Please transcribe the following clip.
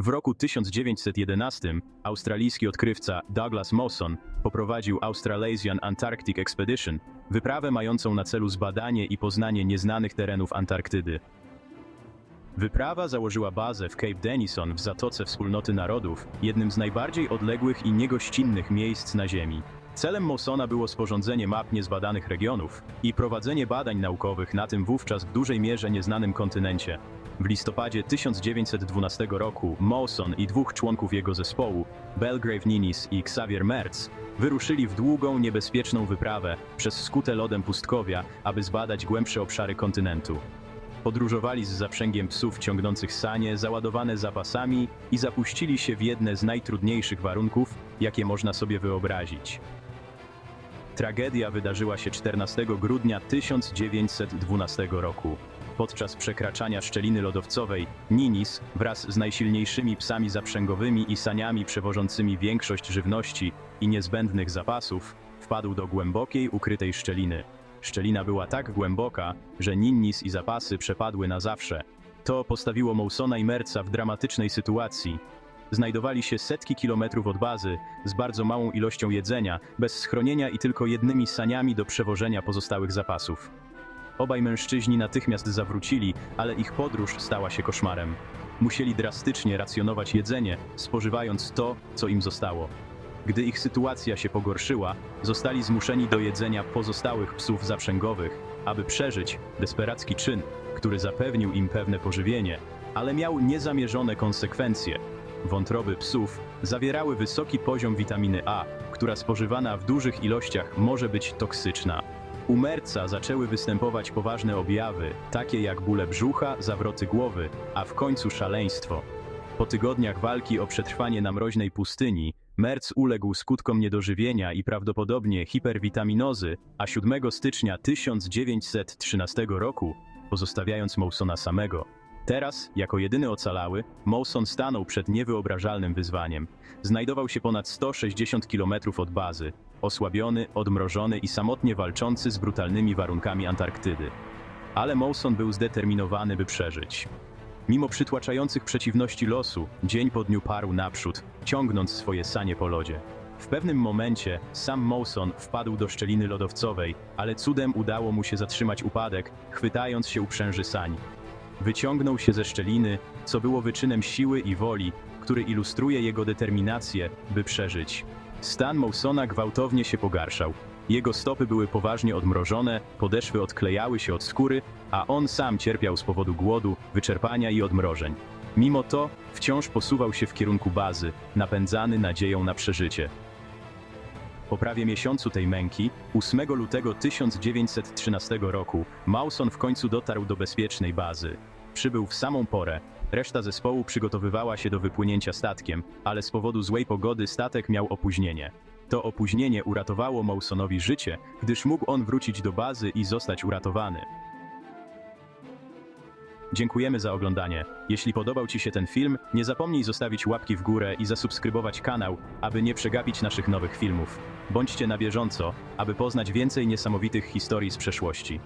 W roku 1911 australijski odkrywca Douglas Mawson poprowadził Australasian Antarctic Expedition, wyprawę mającą na celu zbadanie i poznanie nieznanych terenów Antarktydy. Wyprawa założyła bazę w Cape Denison w Zatoce Wspólnoty Narodów, jednym z najbardziej odległych i niegościnnych miejsc na Ziemi. Celem Mawsona było sporządzenie map niezbadanych regionów i prowadzenie badań naukowych na tym wówczas w dużej mierze nieznanym kontynencie. W listopadzie 1912 roku Mawson i dwóch członków jego zespołu, Belgrave Ninis i Xavier Mertz, wyruszyli w długą, niebezpieczną wyprawę przez skute lodem pustkowia, aby zbadać głębsze obszary kontynentu. Podróżowali z zaprzęgiem psów ciągnących sanie, załadowane zapasami i zapuścili się w jedne z najtrudniejszych warunków, jakie można sobie wyobrazić. Tragedia wydarzyła się 14 grudnia 1912 roku. Podczas przekraczania szczeliny lodowcowej Ninis wraz z najsilniejszymi psami zaprzęgowymi i saniami przewożącymi większość żywności i niezbędnych zapasów wpadł do głębokiej, ukrytej szczeliny. Szczelina była tak głęboka, że Ninnis i zapasy przepadły na zawsze. To postawiło Mawsona i Merca w dramatycznej sytuacji. Znajdowali się setki kilometrów od bazy, z bardzo małą ilością jedzenia, bez schronienia i tylko jednymi saniami do przewożenia pozostałych zapasów. Obaj mężczyźni natychmiast zawrócili, ale ich podróż stała się koszmarem. Musieli drastycznie racjonować jedzenie, spożywając to, co im zostało. Gdy ich sytuacja się pogorszyła, zostali zmuszeni do jedzenia pozostałych psów zaprzęgowych, aby przeżyć desperacki czyn, który zapewnił im pewne pożywienie, ale miał niezamierzone konsekwencje. Wątroby psów zawierały wysoki poziom witaminy A, która spożywana w dużych ilościach może być toksyczna. U Merca zaczęły występować poważne objawy, takie jak bóle brzucha, zawroty głowy, a w końcu szaleństwo. Po tygodniach walki o przetrwanie na mroźnej pustyni, Merc uległ skutkom niedożywienia i prawdopodobnie hiperwitaminozy, a 7 stycznia 1913 roku, pozostawiając Mawsona samego. Teraz, jako jedyny ocalały, Mawson stanął przed niewyobrażalnym wyzwaniem. Znajdował się ponad 160 km od bazy, osłabiony, odmrożony i samotnie walczący z brutalnymi warunkami Antarktydy. Ale Mawson był zdeterminowany, by przeżyć. Mimo przytłaczających przeciwności losu, dzień po dniu parł naprzód, ciągnąc swoje sanie po lodzie. W pewnym momencie sam Mawson wpadł do szczeliny lodowcowej, ale cudem udało mu się zatrzymać upadek, chwytając się uprzęży sań. Wyciągnął się ze szczeliny, co było wyczynem siły i woli, który ilustruje jego determinację, by przeżyć. Stan Mawsona gwałtownie się pogarszał. Jego stopy były poważnie odmrożone, podeszwy odklejały się od skóry, a on sam cierpiał z powodu głodu, wyczerpania i odmrożeń. Mimo to wciąż posuwał się w kierunku bazy, napędzany nadzieją na przeżycie. Po prawie miesiącu tej męki, 8 lutego 1913 roku, Mawson w końcu dotarł do bezpiecznej bazy. Przybył w samą porę. Reszta zespołu przygotowywała się do wypłynięcia statkiem, ale z powodu złej pogody statek miał opóźnienie. To opóźnienie uratowało Mawsonowi życie, gdyż mógł on wrócić do bazy i zostać uratowany. Dziękujemy za oglądanie. Jeśli podobał Ci się ten film, nie zapomnij zostawić łapki w górę i zasubskrybować kanał, aby nie przegapić naszych nowych filmów. Bądźcie na bieżąco, aby poznać więcej niesamowitych historii z przeszłości.